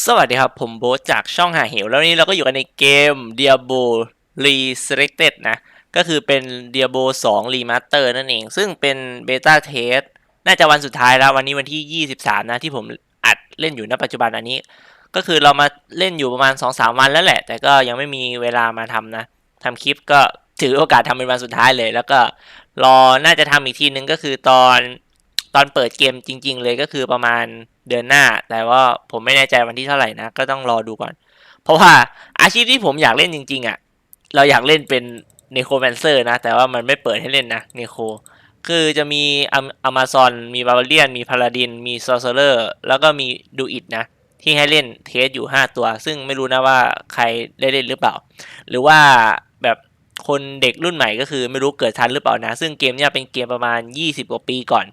สวัสดีครับ ผมโบ๊ทจากช่องหาเหว แล้ววันนี้เราก็อยู่กันในเกม Diablo Resurrected นะ ก็คือเป็น Diablo 2 Remaster นั่นเอง ซึ่งเป็นเบต้าเทสน่าจะวันสุดท้ายแล้ว วันนี้วันที่ 23 นะ ที่ผมอัดเล่นอยู่ณปัจจุบันอันนี้ ก็คือเรามาเล่นอยู่ประมาณ 2-3 วันแล้วแหละ แต่ก็ยังไม่มีเวลามาทำนะทำคลิปก็ถือโอกาสทำเป็นวันสุดท้ายเลย แล้วก็รอน่าจะทำอีกทีนึงก็คือตอนตอนเปิดเกมจริง ๆ เลยก็คือประมาณ เดือนหน้า แต่ว่าผมไม่แน่ใจวันที่เท่าไหร่นะ ก็ต้องรอดูก่อน เพราะว่าอาชีพที่ผมอยากเล่นจริง ๆอะ เราอยากเล่นเป็นเนโครแมนเซอร์นะ แต่ว่ามันไม่เปิดให้เล่นนะเนโคคือจะมีอเมซอนมีบาบาเลียน มีพาลาดิน มีซอร์เซอร์แล้วก็มีดูอิดนะ ที่ให้เล่นเทสอยู่ 5 ตัว ซึ่งไม่รู้นะว่าใครได้เล่นหรือเปล่า หรือว่าแบบคนเด็กรุ่นใหม่ก็คือไม่รู้เกิดทันหรือเปล่านะ ซึ่งเกมเนี้ยเป็นเกมประมาณ 20 กว่าปีก่อน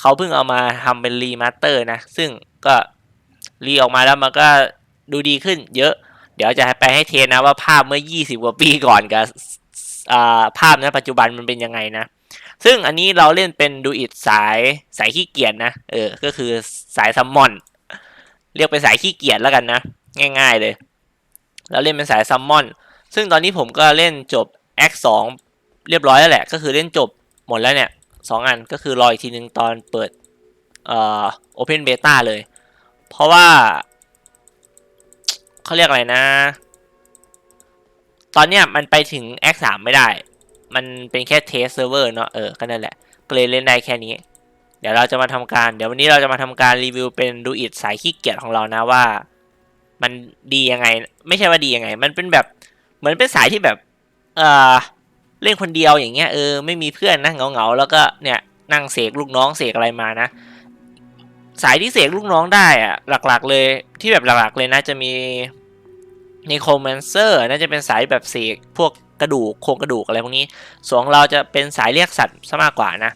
เขาเพิ่งเอามาทำเป็นรีมาสเตอร์นะ ซึ่งก็รีออกมาแล้วมันก็ดูดีขึ้นเยอะ เดี๋ยวจะไปให้เทนะว่าภาพเมื่อ 20 กว่าปีก่อนกับภาพในปัจจุบันมันเป็นยังไงนะ ซึ่งอันนี้เราเล่นเป็นดูอิดสายสายขี้เกียจนะ เออ ก็คือสายซัมมอน เรียกเป็นสายขี้เกียจแล้วกันนะ ง่าย ๆเลยแล้วเล่นเป็นสายซัมมอน ซึ่งตอนนี้ผมก็เล่นจบ Act 2เรียบร้อยแล้วแหละ ก็คือเล่นจบหมดแล้วเนี่ย สองอันก็คือรออีกทีนึงตอนเปิดเอ่อ Open Beta เลย เพราะว่าเขาเรียกอะไรนะ ตอนเนี้ยมันไปถึง Act 3ไม่ได้ มันเป็นแค่เทสเซิร์ฟเวอร์เนาะเออก็นั่นแหละก็เลยเล่นได้แค่นี้ เดี๋ยวเราจะมาทำการ เดี๋ยววันนี้เราจะมาทำการรีวิวเป็นดูอิดสายขี้เกียจของเรานะว่า มันดียังไง ไม่ใช่ว่าดียังไง มันเป็นแบบเหมือนเป็นสายที่แบบ เออ เล่นคนเดียวอย่างเงี้ยเออไม่มีเพื่อนนะเหงาๆแล้วก็เนี่ยนั่งเสกลูกน้องเสกอะไรมานะ สายที่เสกลูกน้องได้อะหลักๆ เลยที่แบบหลักๆเลยนะจะมีในโคมนเซอร์น่าจะเป็นสายแบบเสกพวกกระดูกโครงกระดูกอะไรพวกนี้ส่วนเราจะเป็นสายเรียกสัตว์ซะมากกว่านะ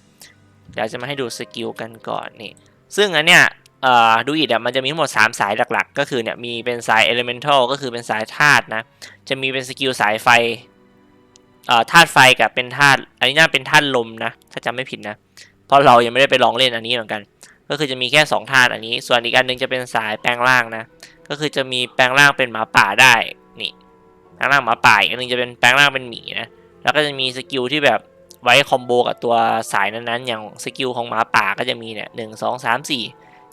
เดี๋ยวจะมาให้ดูสกิลกันก่อนนี่ ซึ่งอันเนี้ยดูอีดอะมันจะมีทั้งหมด 3 สายหลักๆ ก็คือเนี่ยมีเป็นสาย elemental ก็คือเป็นสายธาตุนะ จะมีเป็นสกิลสายไฟ ธาตุไฟกับเป็นธาตุอันนี้น่าเป็นธาตุลมนะ ถ้าจำไม่ผิดนะ เพราะเรายังไม่ได้ไปลองเล่นอันนี้เหมือนกัน ก็คือจะมีแค่2ธาตุอันนี้ ส่วนอีกอันนึงจะเป็นสายแปลงร่างนะ ก็คือจะมีแปลงร่างเป็นหมาป่าได้นี่แปลงร่างหมาป่าอันนึงจะเป็นแปลงร่างเป็นหมีนะแล้วก็จะมีสกิลที่แบบไว้คอมโบกับตัวสายนั้นๆ อย่างสกิลของหมาป่าก็จะมีเนี่ยหนึ่งสองสามสี่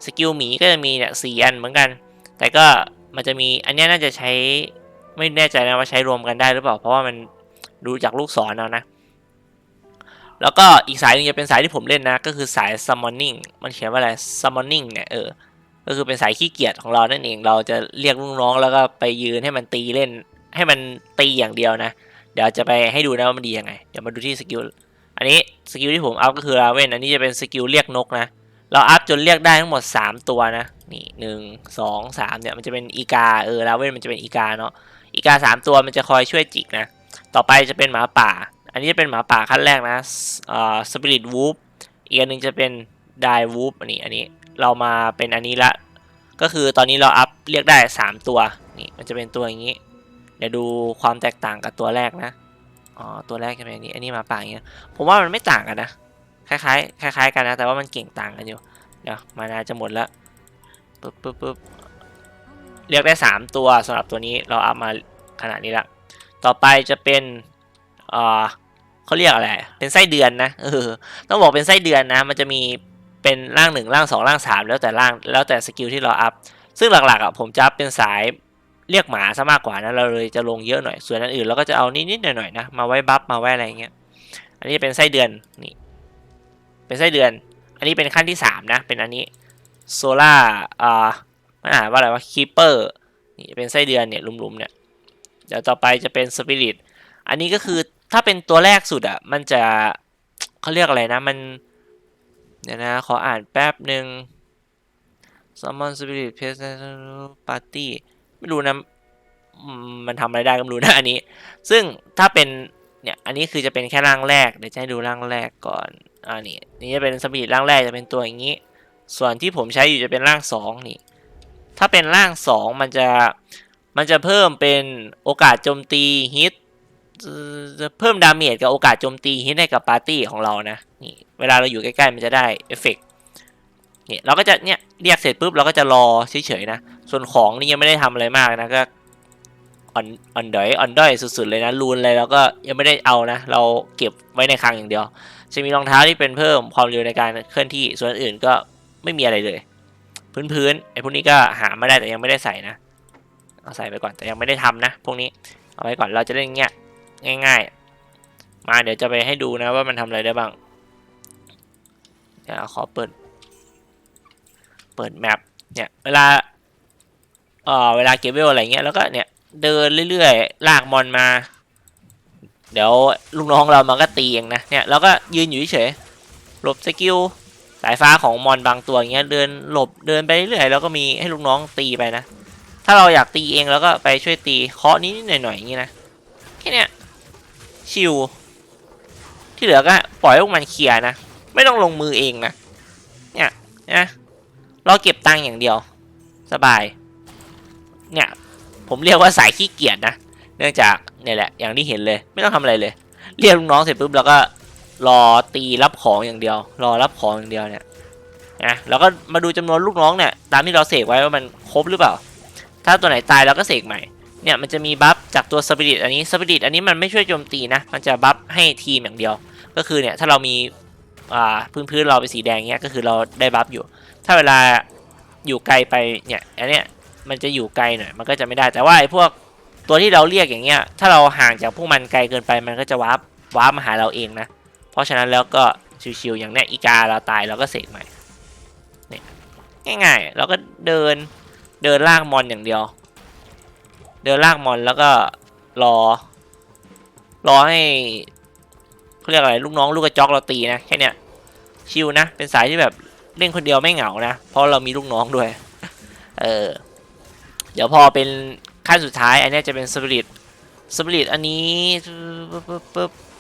สกิลหมีก็จะมีเนี่ยสี่อันเหมือนกัน แต่ก็มันจะมีอันนี้น่าจะใช้ไม่แน่ใจนะว่าใช้รวมกันได้หรือเปล่าเพราะว่ามัน ดูจากลูกศรเอานะ แล้วก็อีกสายนึงจะเป็นสายที่ผมเล่นนะ ก็คือสาย summoning มันเขียนว่าอะไร summoning เนี่ยเออ ก็คือเป็นสายขี้เกียจของเรานั่นเอง เราจะเรียกลูกน้องแล้วก็ไปยืนให้มันตีเล่น ให้มันตีอย่างเดียวนะ เดี๋ยวจะไปให้ดูนะว่ามันดียังไง เดี๋ยวมาดูที่สกิล อันนี้สกิลที่ผมอัพก็คือราเวนอันนี้จะเป็นสกิลเรียกนกนะ เราอัพจนเรียกได้ทั้งหมด 3 ตัวนะ นี่หนึ่งสองสามเนี่ยมันจะเป็นอีกา เออราเวนมันจะเป็นอีกาเนาะอีกาสามตัวมันจะคอยช่วยจิกนะ ต่อไปจะเป็นหมาป่า อันนี้จะเป็นหมาป่าขั้นแรกนะอ่าสปิริตวูฟอีกอันนึงจะเป็นไดวูฟอันนี้อันนี้เรามาเป็นอันนี้ละ ก็คือตอนนี้เราอัพเรียกได้ 3 ตัวนี่มันจะเป็นตัวอย่างนี้ เดี๋ยวดูความแตกต่างกับตัวแรกนะอ๋อตัวแรกจะเป็นอันนี้อันนี้หมาป่าอย่างเงี้ยผมว่ามันไม่ต่างกันนะคล้ายๆคล้ายๆกันนะ แต่ว่ามันเก่งต่างกันอยู่เดี๋ยวมานาจะหมดล้วปึ๊บปึ๊บปึ๊บเรียกได้ 3 ตัวสำหรับตัวนี้เราอัพมาขนาดนี้ละ ต่อไปจะเป็นเอ่อเขาเรียกอะไร เป็นไส้เดือนนะเออต้องบอกเป็นไส้เดือนนะ มันจะมีเป็นร่างหนึ่งร่างสองร่างสามแล้วแต่ร่างแล้วแต่สกิลที่เราอัพ ซึ่งหลักๆอะผมจะเป็นสายเรียกหมาซะมากกว่านะเราเลยจะลงเยอะหน่อย ส่วนอันอื่นเราก็จะเอานิดๆหน่อยๆนะมาไว้บัฟมาไว้อะไรเงี้ย อันนี้เป็นไส้เดือนนี่เป็นไส้เดือน อันนี้เป็นขั้นที่สามนะ เป็นอันนี้โซล่าอ่ามันอ่านว่าอะไรวะคีเปอร์นี่เป็นไส้เดือนเนี่ยลุมๆเนี่ย เดี๋ยวต่อไปจะเป็นสปิริตอันนี้ก็คือถ้าเป็นตัวแรกสุดอะมันจะเขาเรียกอะไรนะมันเดี๋ยวนะขออ่านแป๊บหนึ่ง Summon Spirit p e s t Party ไม่รู้นะมันทำอะไรได้ก็ไม่รู้นะอันนี้ ซึ่งถ้าเป็นเนี่ยอันนี้คือจะเป็นแค่ร่างแรกเดี๋ยวจะให้ดูร่างแรกก่อนอ่านี่นี่จะเป็นสปิริตร่างแรกจะเป็นตัวอย่างนี้ ส่วนที่ผมใช้อยู่จะเป็นร่างสองนี่ถ้าเป็นร่างสองมันจะ มันจะเพิ่มเป็นโอกาสโจมตีฮิตจะเพิ่มดาเมจกับโอกาสโจมตีฮิตให้กับปาร์ตี้ของเรานะนี่เวลาเราอยู่ใกล้ๆมันจะได้เอฟเฟกเนี่ยเราก็จะเนี่ยเรียกเสร็จปุ๊บเราก็จะรอเฉยๆนะ ส่วนของนี่ยังไม่ได้ทำอะไรมากนะก็อ่อนอ่อนดอยอ่อนด้อยสุดๆเลยนะรูนอะไรเราก็ยังไม่ได้เอานะ เราเก็บไว้ในคลังอย่างเดียว จะมีรองเท้าที่เป็นเพิ่มความเร็วในการเคลื่อนที่ส่วนอื่นก็ไม่มีอะไรเลย พื้นๆไอ้พวกนี้ก็หาไม่ได้แต่ยังไม่ได้ใส่นะ เอาใส่ไปก่อนแต่ยังไม่ได้ทำนะ พวกนี้เอาไว้ก่อนเราจะเล่นเงี้ยง่ายๆ มาเดี๋ยวจะไปให้ดูนะว่ามันทำอะไรได้บ้างเดี๋ยวขอเปิด เปิดแมปเนี่ยเวลาเอ่อเวลาเก็บเวลอะไรเงี้ยแล้วก็เนี่ยเดินเรื่อยๆ ลากมอนมา เดี๋ยวลูกน้องเรามันก็ตีเองนะเนี่ยเราก็ยืนอยู่เฉยหลบสกิลสายฟ้าของมอนบางตัวเงี้ยเดินหลบเดินไปเรื่อยๆแล้วก็มีให้ลูกน้องตีไปนะ ถ้าเราอยากตีเองแล้วก็ไปช่วยตีเคาะนิดหน่อยๆอย่างงี้นะแค่เนี้ยชิวที่เหลือก็ปล่อยพวกมันเคลียร์นะ ไม่ต้องลงมือเองนะ เนี่ยนะราเก็บตังค์อย่างเดียว สบาย เนี่ย ผมเรียกว่าสายขี้เกียจนะ เนื่องจากเนี่ยแหละ อย่างที่เห็นเลย ไม่ต้องทำอะไรเลย เรียกลูกน้องเสร็จปุ๊บเราก็รอตีรับของอย่างเดียว รอรับของอย่างเดียวเนี่ยนะแล้วก็มาดูจำนวนลูกน้องเนี่ย ตามที่เราเสกไว้ว่ามันครบหรือเปล่า ถ้าตัวไหนตายเราก็เสกใหม่ เนี่ยมันจะมีบัฟจากตัวสปิริตอันนี้สปิริตอันนี้มันไม่ช่วยโจมตีนะ มันจะบัฟให้ทีมอย่างเดียว ก็คือเนี่ยถ้าเรามีอ่าพื้นพื้นเราเป็นสีแดงเนี้ยก็คือเราได้บัฟอยู่ ถ้าเวลาอยู่ไกลไปเนี่ยอันเนี้ยมันจะอยู่ไกลหน่อยมันก็จะไม่ได้แต่ว่าไอ้พวกตัวที่เราเรียกอย่างเงี้ยถ้าเราห่างจากพวกมันไกลเกินไปมันก็จะวาร์ปวาร์ปมาหาเราเองนะ เพราะฉะนั้นแล้วก็ชิวๆอย่างเนี้ยอีกาเราตายเราก็เสกใหม่เนี่ยง่ายๆ เราก็เดิน เดินลากมอนอย่างเดียว เดินลากมอนแล้วก็รอ รอให้เขาเรียกอะไรลูกน้องลูกกระจอกเราตีนะแค่เนี้ยชิวนะ เป็นสายที่แบบเล่นคนเดียวไม่เหงานะเพราะเรามีลูกน้องด้วย เออ เดี๋ยวพอเป็นขั้นสุดท้าย อันเนี้ยจะเป็นสปิริตสปิริตอันนี้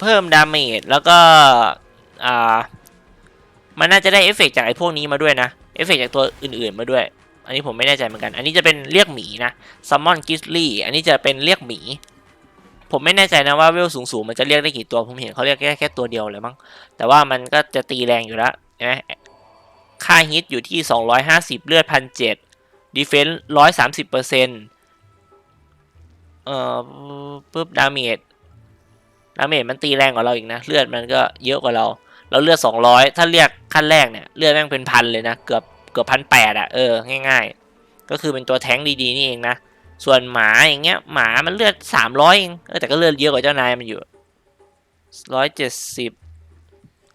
เพิ่มดาเมจแล้วก็อ่ามันน่าจะได้เอฟเฟกต์จากไอ้พวกนี้มาด้วยนะ เอฟเฟกต์จากตัวอื่นๆมาด้วย อันนี้ผมไม่แน่ใจเหมือนกัน อันนี้จะเป็นเรียกหมีนะซัมมอนกิสลี่อันนี้จะเป็นเรียกหมี ผมไม่แน่ใจนะว่าเวลสูงๆมันจะเรียกได้กี่ตัว ผมเห็นเขาเรียกแค่แค่ตัวเดียวเลยมั้ง แต่ว่ามันก็จะตีแรงอยู่แล้วใช่ไหมค่าฮิตอยู่ที่ 250 เลือดพันเจ็ดดีเฟนส์ร้อยสามสิบเปอร์เซ็นต์เอ่อปุ๊บดาเมจดาเมจมันตีแรงกว่าเราอีกนะ เลือดมันก็เยอะกว่าเรา เราเลือด200ถ้าเรียกขั้นแรกเนี่ย เลือดแม่งเป็นพันเลยนะ เกือบ เกือบพันแปดอะเออง่าย ๆ ก็คือเป็นตัวแท้งดีๆนี่เองนะส่วนหมาอย่างเงี้ยหมามันเลือด300เองเออแต่ก็เลือดเยอะกว่าเจ้านายมันอยู่ร้อยเจ็ดสิบ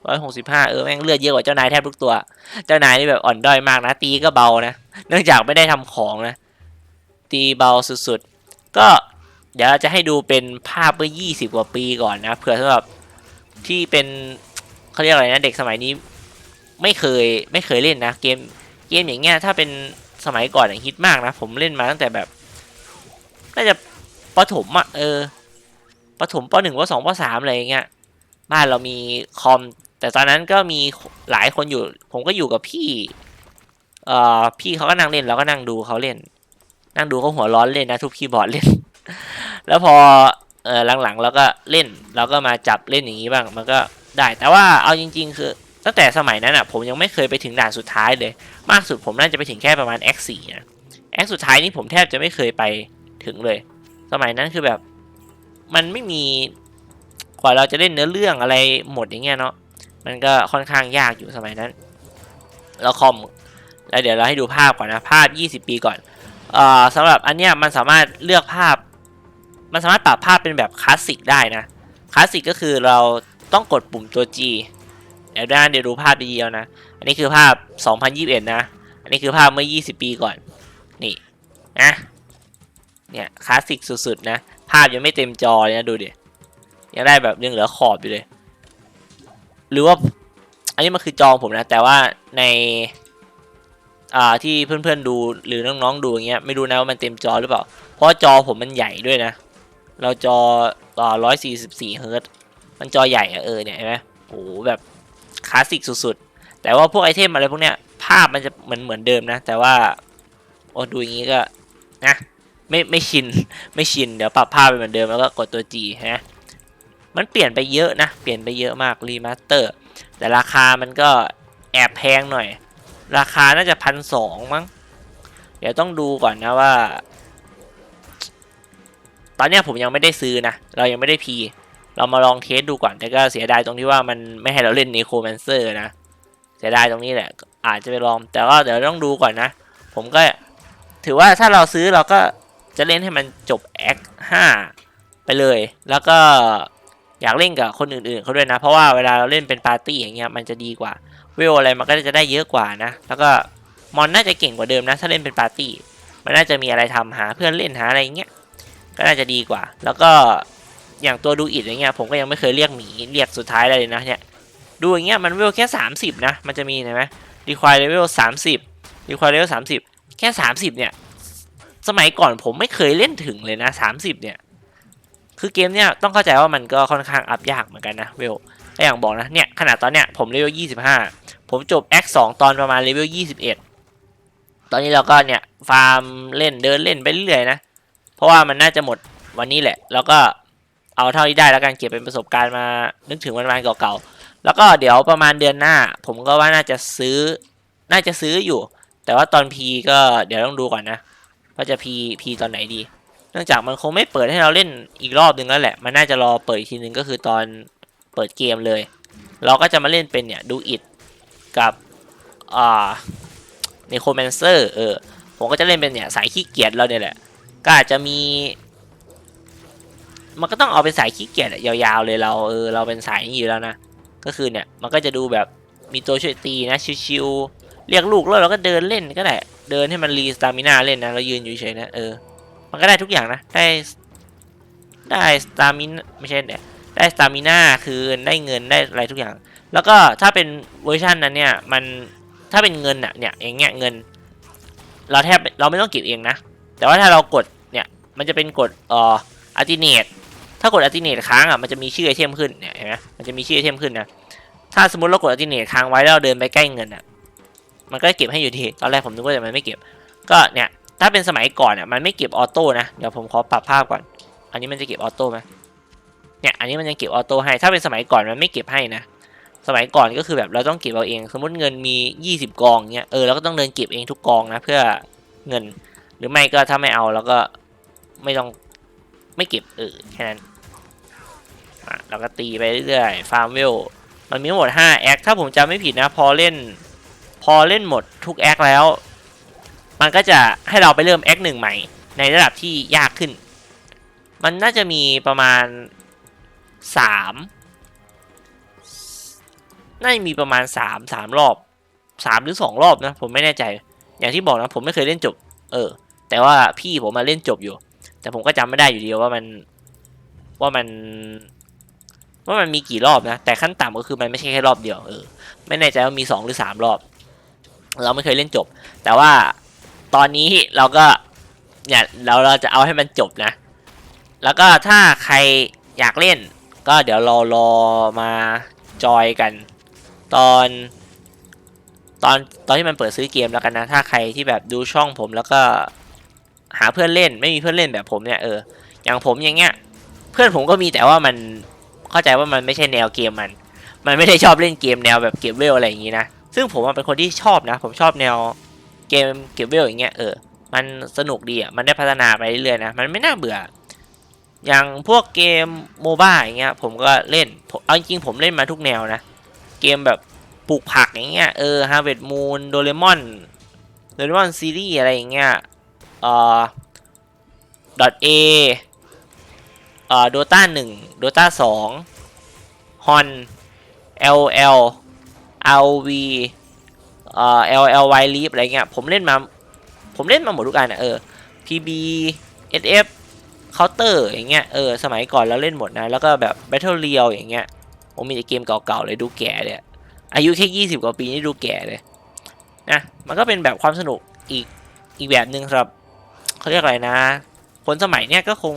ร้อยหกสิบห้าเออแม่งเลือดเยอะกว่าเจ้านายแทบทุกตัว เจ้านายนี่แบบอ่อนด้อยมากนะ ตีก็เบานะ เนื่องจากไม่ได้ทำของนะ ตีเบาสุดๆ ก็เดี๋ยวจะให้ดูเป็นภาพเมื่อ20กว่าปีก่อนนะเผื่อสำหรับที่เป็นเขาเรียกอะไรนะ เด็กสมัยนี้ ไม่เคยไม่เคยเล่นนะ เกม เกมอย่างเงี้ยถ้าเป็นสมัยก่อนอย่างฮิตมากนะ ผมเล่นมาตั้งแต่แบบน่าจะประถมอะเออประถมปหนึ่งปสองปสามอะไรเงี้ยบ้านเรามีคอม แต่ตอนนั้นก็มีหลายคนอยู่ ผมก็อยู่กับพี่เอ่อพี่เขาก็นั่งเล่นเราก็นั่งดูเขาเล่น นั่งดูเขาหัวร้อนเล่นนะทุบคีย์บอร์ดเล่น แล้วพอเออหลังๆเราก็เล่นเราก็มาจับเล่นอย่างนี้บ้าง มันก็ได้แต่ว่าเอาจริง ๆ คือ ตั้งแต่สมัยนั้นอะผมยังไม่เคยไปถึงด่านสุดท้ายเลย มากสุดผมน่าจะไปถึงแค่ประมาณ X4 นะ X สุดท้ายนี่ผมแทบจะไม่เคยไปถึงเลย สมัยนั้นคือแบบมันไม่มีกว่าเราจะเล่นเนื้อเรื่องอะไรหมดอย่างเงี้ยเนาะมันก็ค่อนข้างยากอยู่สมัยนั้น แล้วคอมแล้วเดี๋ยวเราให้ดูภาพก่อนนะภาพ 20 ปีก่อนเอ่อสำหรับอันเนี้ยมันสามารถเลือกภาพ มันสามารถปรับภาพเป็นแบบคลาสสิกได้นะคลาสสิกก็คือเราต้องกดปุ่มตัว G เดี๋ยวด้านเดี๋ยวดูภาพดีๆนะ อันนี้คือภาพ 2021 นะ อันนี้คือภาพเมื่อ 20 ปีก่อน นี่นะเนี่ยคลาสสิกสุดๆนะ ภาพยังไม่เต็มจอเลยนะดูดิยังได้แบบยังเหลือขอบอยู่เลย หรือว่าอันนี้มันคือจอผมนะ แต่ว่าในอ่าที่เพื่อนๆดูหรือน้องๆดูอย่างเงี้ยไม่รู้นะว่ามันเต็มจอหรือเปล่า เพราะจอผมมันใหญ่ด้วยนะ เราจออร้อยสี่สิบสี่เฮิร์ตมันจอใหญ่อะเออเนี่ยเห็นไหมโอ้แบบ คลาสสิกสุดๆ แต่ว่าพวกไอเทมอะไรพวกเนี้ยภาพมันจะเหมือนเหมือนเดิมนะ แต่ว่าโอ้ดูอย่างงี้ก็นะไม่ไม่ชินไม่ชินเดี๋ยวปรับภาพไปเหมือนเดิมแล้วก็กดตัว G ฮะมันเปลี่ยนไปเยอะนะเปลี่ยนไปเยอะมากรีมาสเตอร์แต่ราคามันก็แอบแพงหน่อย ราคาน่าจะพันสองมั้ง เดี๋ยวต้องดูก่อนนะว่า ตอนเนี้ยผมยังไม่ได้ซื้อนะ เรายังไม่ได้พี เรามาลองเทสดูก่อน แต่ก็เสียดายตรงที่ว่ามันไม่ให้เราเล่นน e โคแมนเซอร์นะ เสียดายตรงนี้แหละ อาจจะไปลอง แต่ก็เดี๋ยวต้องดูก่อนนะ ผมก็ถือว่าถ้าเราซื้อเราก็จะเล่นให้มันจบแอคห้าไปเลย แล้วก็อยากเล่นกับคนอื่นๆเขาด้วยนะ เพราะว่าเวลาเราเล่นเป็นปาร์ตี้อย่างเงี้ยมันจะดีกว่าเวลอะไรมันก็จะได้เยอะกว่านะ แล้วก็มอนน่าจะเก่งกว่าเดิมนะ ถ้าเล่นเป็นปาร์ตี้ มันน่าจะมีอะไรทำหาเพื่อนเล่นหาอะไรอย่างเงี้ย ก็น่าจะดีกว่า แล้วก็ อย่างตัวดูอิดอย่างเงี้ยผมก็ยังไม่เคยเรียกหมีเรียกสุดท้ายเลยนะเนี่ยดูอย่างเงี้ยมันเวลแค่ 30 นะ มันจะมีเห็นไหมรีควายเลเวล30รีควายเลเวล30แค่30เนี่ย สมัยก่อนผมไม่เคยเล่นถึงเลยนะ30เนี่ย คือเกมเนี่ยต้องเข้าใจว่ามันก็ค่อนข้างอัพยากเหมือนกันนะเวลก็อย่างบอกนะเนี่ยขนาดตอนเนี้ยผมเลเวล25ผมจบ X 2ตอนประมาณเลเวล21ตอนนี้เราก็เนี่ยฟาร์มเล่นเดินเล่นไปเรื่อยๆนะ เพราะว่ามันน่าจะหมดวันนี้แหละ แล้วก็ เอาเท่าที่ได้แล้วกันเก็บเป็นประสบการณ์มานึกถึงวันวานเก่าๆ แล้วก็เดี๋ยวประมาณเดือนหน้า ผมก็ว่าน่าจะซื้อ น่าจะซื้ออยู่ แต่ว่าตอนพีก็เดี๋ยวต้องดูก่อนนะว่าจะพีพีตอนไหนดี เนื่องจากมันคงไม่เปิดให้เราเล่นอีกรอบหนึ่งแล้วแหละ มันน่าจะรอเปิดอีกทีหนึ่งก็คือตอนเปิดเกมเลย เราก็จะมาเล่นเป็นเนี่ยดูอิดกับอ่าในโคแมนเซอร์เออผมก็จะเล่นเป็นเนี่ยสายขี้เกียจเราเนี่ยแหละ ก็อาจจะมี มันก็ต้องเอาเป็นสายขี้เกียจยาวๆเลยเราเออเราเป็นสายนี้อยู่แล้วนะก็คือเนี่ยมันก็จะดูแบบมีตัวช่วยตีนะชิวๆเรียกลูกแล้วเราก็เดินเล่นก็ได้เดินให้มันรีสตามินาเล่นนะเรายืนอยู่เฉยนะเออมันก็ได้ทุกอย่างนะได้ได้สตามินไม่ใช่เนี่ยได้สตามินาคือได้เงินได้อะไรทุกอย่าง แล้วก็ถ้าเป็นเวอร์ชันนั้นเนี่ยมันถ้าเป็นเงินอะเนี่ยอย่างเงี้ยเงิน เราแทบเราไม่ต้องเก็บเองนะแต่ว่าถ้าเรากดเนี่ยมันจะเป็นกดเอ่ออัติเนต ถ้ากดอัติเนตค้างอะมันจะมีชื่อไอเทมขึ้นเนี่ยเห็นไหมมันจะมีชื่อไอเทมขึ้นนะถ้าสมมติเรากดอัติเนตค้างไว้แล้วเเดินไปใกล้เงินอะมันก็เก็บให้อยู่ดีตอนแรกผมนึกว่าจะมันไม่เก็บ ก็เนี่ยถ้าเป็นสมัยก่อนอะมันไม่เก็บออโต้นะเดี๋ยวผมขอปรับภาพก่อน อันนี้มันจะเก็บออโต้ไหมเนี่ยอันนี้มันยังเก็บออโต้ให้ ถ้าเป็นสมัยก่อนมันไม่เก็บให้นะสมัยก่อนก็คือแบบเราต้องเก็บเอาเอง สมมติเงินมี 20 กองเงี้ยเออเราก็ต้องเดินเก็บเองทุกกองนะเพื่อเงิน หรือไม่ก็ถ้าไม่เอาแล้วก็ไม่ต้อง ไม่เก็บเออแค่นั้นอะเราก็ตีไปเรื่อยๆฟาร์มเวลมันมีหมด5แอคถ้าผมจำไม่ผิดนะพอเล่น พอเล่นหมดทุกแอคแล้ว มันก็จะให้เราไปเริ่มแอคหนึ่งใหม่ ในระดับที่ยากขึ้น มันน่าจะมีประมาณสามน่าจะมีประมาณสามสามรอบสามหรือสองรอบนะ ผมไม่แน่ใจ อย่างที่บอกนะ ผมไม่เคยเล่นจบ เออ แต่ว่าพี่ผมมาเล่นจบอยู่ แต่ผมก็จำไม่ได้อยู่ดีว่ามันว่ามัน ว่ามันมีกี่รอบนะ แต่ขั้นต่ำก็คือมันไม่ใช่แค่รอบเดียวเออไม่แน่ใจว่ามีสองหรือสามรอบ เราไม่เคยเล่นจบ แต่ว่าตอนนี้เราก็เนี่ยเราเราจะเอาให้มันจบนะ แล้วก็ถ้าใครอยากเล่น ก็เดี๋ยวรารอมาจอยกัน ตอนตอนตอนที่มันเปิดซื้อเกมแล้วกันนะ ถ้าใครที่แบบดูช่องผมแล้วก็ หาเพื่อนเล่นไม่มีเพื่อนเล่นแบบผมเนี่ยเอออย่างผมอย่างเงี้ย เพื่อนผมก็มีแต่ว่ามันเข้าใจว่ามันไม่ใช่แนวเกมมัน มันไม่ได้ชอบเล่นเกมแนวแบบเก็บเวลอะไรอย่างงี้นะซึ่งผมเป็นคนที่ชอบนะ ผมชอบแนวเกมเก็บเวลอย่างเงี้ยเออมันสนุกดีอะมันได้พัฒนาไปเรื่อยๆนะมันไม่น่าเบื่อ อย่างพวกเกมโมบ้าอย่างเงี้ย ผมก็เล่นเอาจริงผมเล่นมาทุกแนวนะเกมแบบปลูกผักอย่างเงี้ยเออ Harvest Moon โดเรมอนโดเรมอนซีรีส์อะไรอย่างเงี้ย เอ่อดอทเอเอ่อโดตาหนึ่งโดตาสองฮอน LL RV เอ่อ LLY Leap อะไรเงี้ย ผมเล่นมา ผมเล่นมาหมดทุกอันอะเออ PB SF Counter อย่างเงี้ยเออสมัยก่อนเราเล่นหมดนะ แล้วก็แบบ Battle Royale อย่างเงี้ยผมมีแต่เกมเก่าๆเลยดูแก่เลยอะอายุแค่ยี่สิบกว่าปีนี่ดูแก่เลยนะมันก็เป็นแบบความสนุกอีกอีกแบบหนึ่งสำหรับ เขาเรียกอะไรนะ คนสมัยเนี้ยก็คง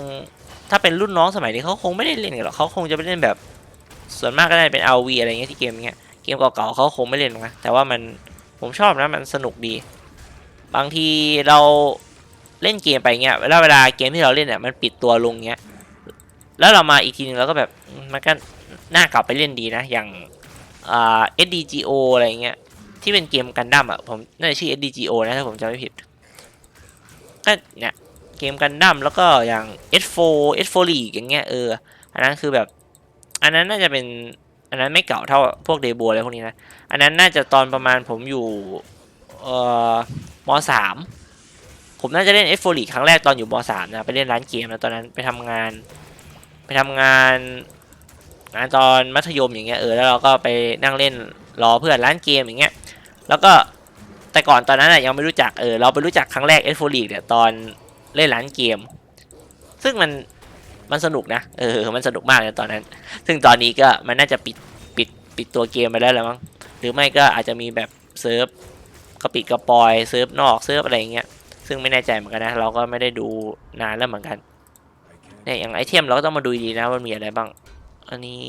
ถ้าเป็นรุ่นน้องสมัยนี้เขาคงไม่ได้เล่นกันหรอกเขาคงจะไปเล่นแบบ ส่วนมากก็ได้เป็น RV อะไรเงี้ยที่เกมเงี้ยเกมเก่าๆเขาคงไม่เล่นนะแต่ว่ามันผมชอบนะมันสนุกดี บางทีเราเล่นเกมไปเงี้ยเวลาเวลาเกมที่เราเล่นเนี่ยมันปิดตัวลงเงี้ยแล้วเรามาอีกทีนึงเราก็แบบมันก็น่ากลับไปเล่นดีนะ อย่างอ่า SDGO อะไรเงี้ยที่ที่เป็นเกมกันดั้มอะผมน่าจะชื่อ SDGO นะถ้าผมจำไม่ผิด ก็เนี่ยเกมกันดั้มแล้วก็อย่าง S4 S4 League อย่างเงี้ยเออ อันนั้นคือแบบ อันนั้นน่าจะเป็น อันนั้นไม่เก่าเท่าพวกเดโบอะไรพวกนี้นะ อันนั้นน่าจะตอนประมาณผมอยู่เอ่อมสามผมน่าจะเล่น S4 League ครั้งแรกตอนอยู่มสามนะไปเล่นร้านเกมนะตอนนั้นไปทำงาน ไปทำงานงานตอนมัธยมอย่างเงี้ยเออแล้วเราก็ไปนั่งเล่นรอเพื่อนร้านเกมอย่างเงี้ย แล้วก็ แต่ก่อนตอนนั้นอะยังไม่รู้จักเออเราไปรู้จักครั้งแรก S4 League เนี่ยตอนเล่นร้านเกม ซึ่งมันมันสนุกนะเออมันสนุกมากเลยตอนนั้น ซึ่งตอนนี้ก็มันน่าจะปิดปิดปิดตัวเกมไปแล้วแหละมั้งหรือไม่ก็อาจจะมีแบบเซิร์ฟกระปิดกระปอยเซิร์ฟนอกเซิร์ฟอะไรอย่างเงี้ยซึ่งไม่แน่ใจเหมือนกันนะเราก็ไม่ได้ดูนานแล้วเหมือนกันเนี่ยอย่างไอเทมเราก็ต้องมาดูดีนะว่ามีอะไรบ้าง อันนี้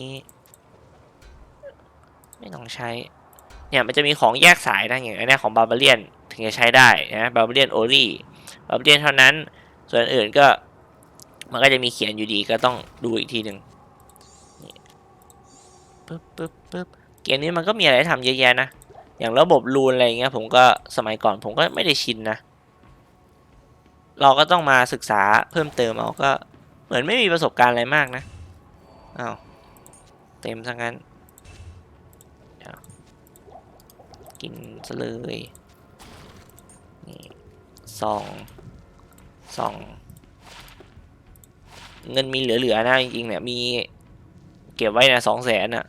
ไม่ต้องใช้ เนี่ยมันจะมีของแยกสายนะอย่างอันเนี้ยของบาบาเลียนถึงจะใช้ได้นะบาบาเลียนโอลี่บาบาเลียนเท่านั้น ส่วนอื่นก็มันก็จะมีเขียนอยู่ดีก็ต้องดูอีกทีหนึ่งปึ๊บปึ๊บปึ๊บเกมนี้มันก็มีอะไรทำเยอะแยะนะ อย่างระบบรูนอะไรเงี้ยผมก็สมัยก่อนผมก็ไม่ได้ชินนะ เราก็ต้องมาศึกษาเพิ่มเติมเอาก็เหมือนไม่มีประสบการณ์อะไรมากนะอ้าวเต็มซะงั้นเดี๋ยว กินซะเลยนี่สองสองเงินมีเหลือๆนะจริงๆเนี่ยมีเก็บไว้นะสองแสนอะ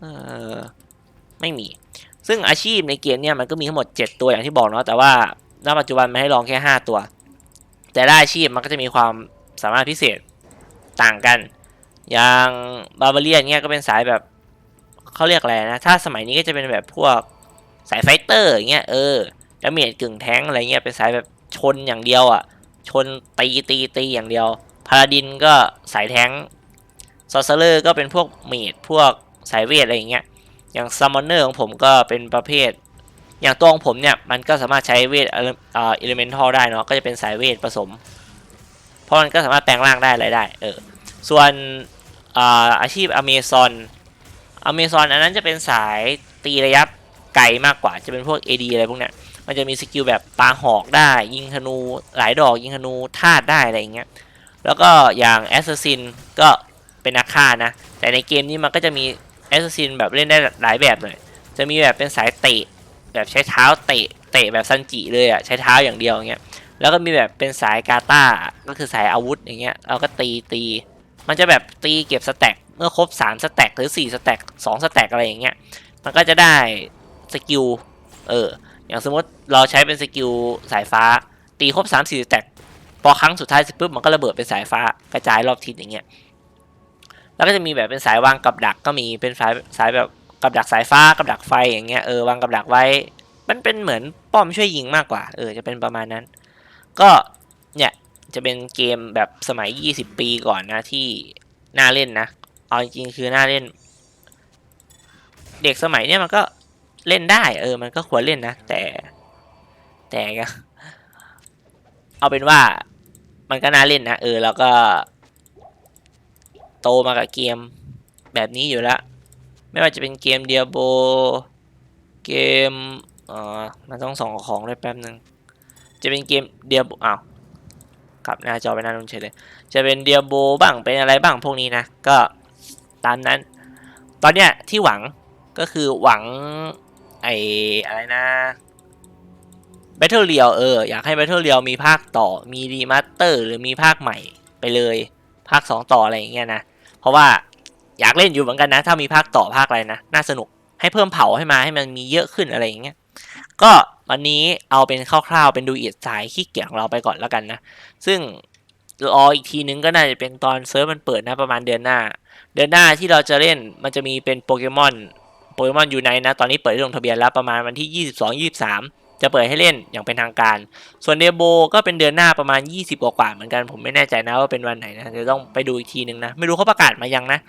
เออไม่มี ซึ่งอาชีพในเกมเนี่ยมันก็มีทั้งหมด 7 ตัวอย่างที่บอกเนาะแต่ว่าณปัจจุบันมันให้ลองแค่ 5 ตัว แต่ละอาชีพมันก็จะมีความสามารถพิเศษต่างกัน อย่างบาบาเลียนเนี่ยก็เป็นสายแบบ เขาเรียกอะไรนะ ถ้าสมัยนี้ก็จะเป็นแบบพวกสายไฟเตอร์อย่างเงี้ยเออแล้วเมียกึ่งแท้งอะไรเงี้ยเป็นสายแบบชนอย่างเดียวอะ ชนตีตีตีอย่างเดียว พาราดินก็สายแท้งซอสเลอร์ก็เป็นพวกเมดพวกสายเวทอะไรอย่างเงี้ย อย่างซัมมอนเนอร์ของผมก็เป็นประเภท อย่างตัวของผมเนี่ยมันก็สามารถใช้เวทเอ่ออิเลเมนทัลได้เนาะก็จะเป็นสายเวทผสม เพราะมันก็สามารถแปลงร่างได้อะไรได้เออส่วนอาอาชีพอเมซอน อเมซอนอันนั้นจะเป็นสายตีระยะไกลมากกว่าจะเป็นพวก AD อะไรพวกเนี้ยมันจะมีสกิลแบบปาหอกได้ ยิงธนูหลายดอกยิงธนูธาตุได้อะไรอย่างเงี้ยแล้วก็อย่างแอสซัสซินก็เป็นนักฆ่านะ แต่ในเกมนี้มันก็จะมีแอสซัสซินแบบเล่นได้หลายแบบเลยจะมีแบบเป็นสายเตะแบบใช้เท้าเตะเตะแบบซันจิเลยอะใช้เท้าอย่างเดียวอย่างเงี้ยแล้วก็มีแบบเป็นสายกาตาก็คือสายอาวุธอย่างเงี้ยเราก็ตีตี มันจะแบบตีเก็บสแต็กเมื่อครบ3สแต็กหรือ4สแต็ก2สแต็กอะไรอย่างเงี้ย มันก็จะได้สกิล เออ อย่างสมมติเราใช้เป็นสกิลสายฟ้า ตีครบ3 4สแต็กพอครั้งสุดท้ายสร็จปุ๊บมันก็ระเบิดเป็นสายฟ้ากระจายรอบทิศอย่างเงี้ย แล้วก็จะมีแบบเป็นสายวางกับดักก็มีเป็นสายสายแบบกับดักสายฟ้ากับดักไฟอย่างเงี้ยเออวางกับดักไว้ มันเป็นเหมือนป้อมช่วยยิงมากกว่า เออจะเป็นประมาณนั้น ก็เนี่ยจะเป็นเกมแบบสมัย 20 ปีก่อนนะที่น่าเล่นนะ เอาจริงๆคือน่าเล่น เด็กสมัยเนี้ยมันก็เล่นได้ เออ มันก็ควรเล่นนะ แต่ แต่ก็เอาเป็นว่า มันก็น่าเล่นนะเออแล้วก็ โตมากับเกมแบบนี้อยู่แล้วไม่ว่าจะเป็นเกมเดียโบเกมเออมันต้องส่องของด้วยแป๊บนึงจะเป็นเกมเดียโบอ้าวกลับหน้าจอไปหน้านุ่นเฉยเลย จะเป็นเดียโบบ้างเป็นอะไรบ้างพวกนี้นะก็ ตามนั้น ตอนเนี้ยที่หวังก็คือหวังไออะไรนะ Battle r e a l เออ อยากให้ Battle r e a l มีภาคต่อมีรีมาสเตอร์หรือมีภาคใหม่ไปเลย ภาค 2 ต่ออะไรอย่างเงี้ยนะ เพราะว่าอยากเล่นอยู่เหมือนกันนะ ถ้ามีภาคต่อภาคอะไรนะ น่าสนุกให้เพิ่มเผาให้มาให้มันมีเยอะขึ้นอะไรอย่างเงี้ยก็วันนี้เอาเป็นคร่าวๆเป็นดูเอีดสายขี้เกียจของเราไปก่อนแล้วกันนะ ซึ่ง รออีกทีนึงก็น่าจะเป็นตอนเซิร์ฟมันเปิดนะประมาณเดือนหน้า เดือนหน้าที่เราจะเล่นมันจะมีเป็นโปเกมอนโปเกมอนยูไนนะตอนนี้เปิดให้ลงทะเบียนแล้วประมาณวันที่ 22 23 จะเปิดให้เล่นอย่างเป็นทางการ ส่วนเดโบก็เป็นเดือนหน้าประมาณ 20 กว่าๆเหมือนกันผมไม่แน่ใจนะว่าเป็นวันไหนนะเดี๋ยวต้องไปดูอีกทีนึงนะ ไม่รู้เขาประกาศมายังนะ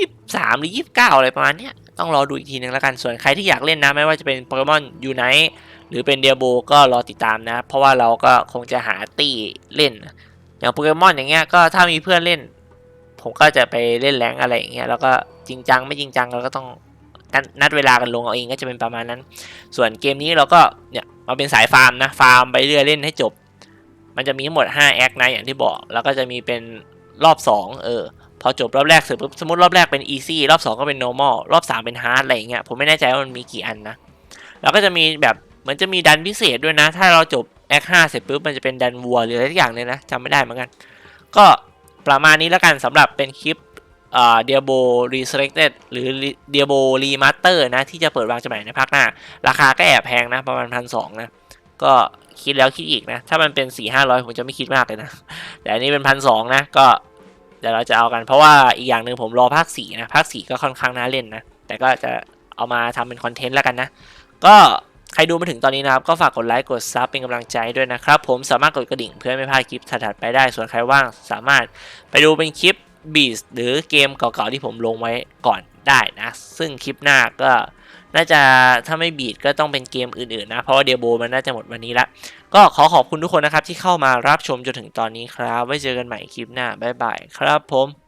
23 หรือ 29 อะไรประมาณเนี้ยต้องรอดูอีกทีนึงแล้วกันส่วนใครที่อยากเล่นนะไม่ว่าจะเป็นโปเกมอนยูไนหรือเป็นเดียโบก็รอติดตามนะ เพราะว่าเราก็คงจะหาตี้เล่น อย่างโปเกมอนอย่างเงี้ยก็ถ้ามีเพื่อนเล่น ผมก็จะไปเล่นแรงอะไรอย่างเงี้ยแล้วก็จริงจังไม่จริงจังเราก็ต้องนนัดเวลากันลงเอาเองก็จะเป็นประมาณนั้น ส่วนเกมนี้เราก็เนี่ยมาเป็นสายฟาร์มนะฟาร์มไปเรื่อยเล่นให้จบ มันจะมีทั้งหมด5แอคนะอย่างที่บอก แล้วก็จะมีเป็นรอบ2เออพอจบรอบแรกเสร็จปุ๊บสมมติรอบแรกเป็น easy รอบ 2 ก็เป็น normal รอบ 3 เป็น hard อะไรอย่างเงี้ยผมไม่แน่ใจว่ามันมีกี่อันนะ แล้วก็จะมีแบบเหมือนจะมีดันพิเศษด้วยนะ ถ้าเราจบ แอค5เสร็จปุ๊บมันจะเป็นดันวัวหรืออะไรสักอย่างเลยนะจำไม่ได้เหมือนกัน ก็ประมาณนี้แล้วกันสำหรับเป็นคลิปเอ่อ Diablo Resurrected หรือ Diablo Remaster นะ ที่จะเปิดวางจำหน่ายในภาคหน้า ราคาก็แอบแพงนะ ประมาณพันสองนะ ก็คิดแล้วคิดอีกนะ ถ้ามันเป็นสี่ห้าร้อยผมจะไม่คิดมากเลยนะ แต่อันนี้เป็นพันสองนะ ก็เดี๋ยวเราจะเอากันเพราะว่าอีกอย่างหนึ่งผมรอภาคสี่นะ ภาคสี่ก็ค่อนข้างน่าเล่นนะ แต่ก็จะเอามาทำเป็นคอนเทนต์แล้วกันนะ ก็ ใครดูมาถึงตอนนี้นะครับ ก็ฝากกดไลค์กดซับเป็นกำลังใจด้วยนะครับ ผมสามารถกดกระดิ่งเพื่อไม่พลาดคลิปถัดๆไปได้ส่วนใครว่างสามารถไปดูเป็นคลิปบีสหรือเกมเก่าๆที่ผมลงไว้ก่อนได้นะ ซึ่งคลิปหน้าก็น่าจะถ้าไม่บีดก็ต้องเป็นเกมอื่นๆนะ เพราะว่าเดียโบมันน่าจะหมดวันนี้ละ ก็ขอขอบคุณทุกคนนะครับที่เข้ามารับชมจนถึงตอนนี้ครับ ไว้เจอกันใหม่คลิปหน้าบ๊ายบายครับผม